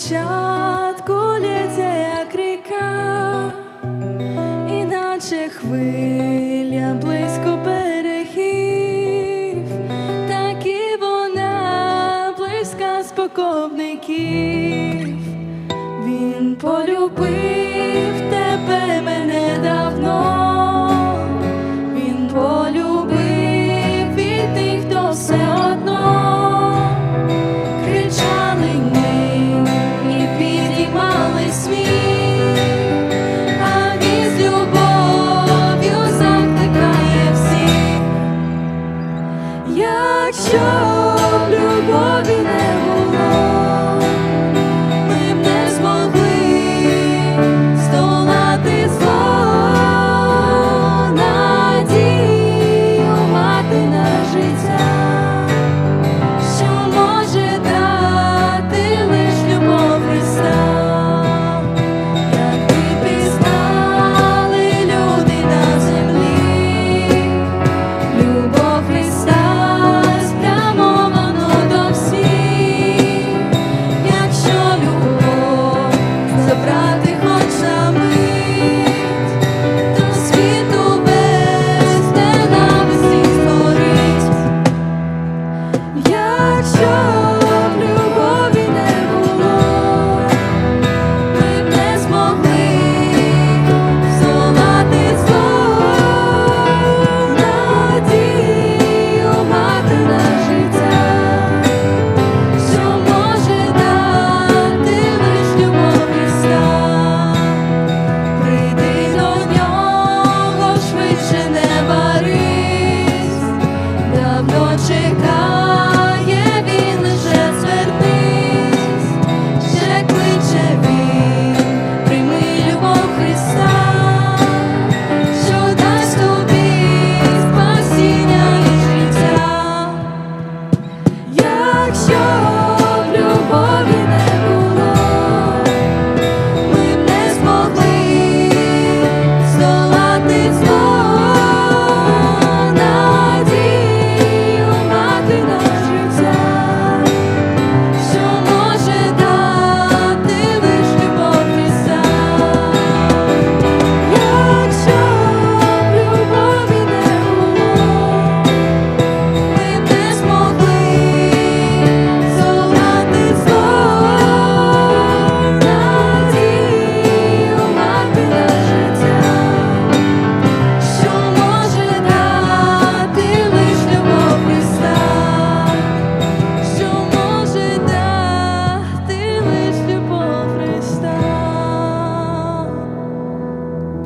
початку лється як ріка, іначе хвиля близько берегів, так і вона близька споковників, він полюбив. Що в любові не було. якщо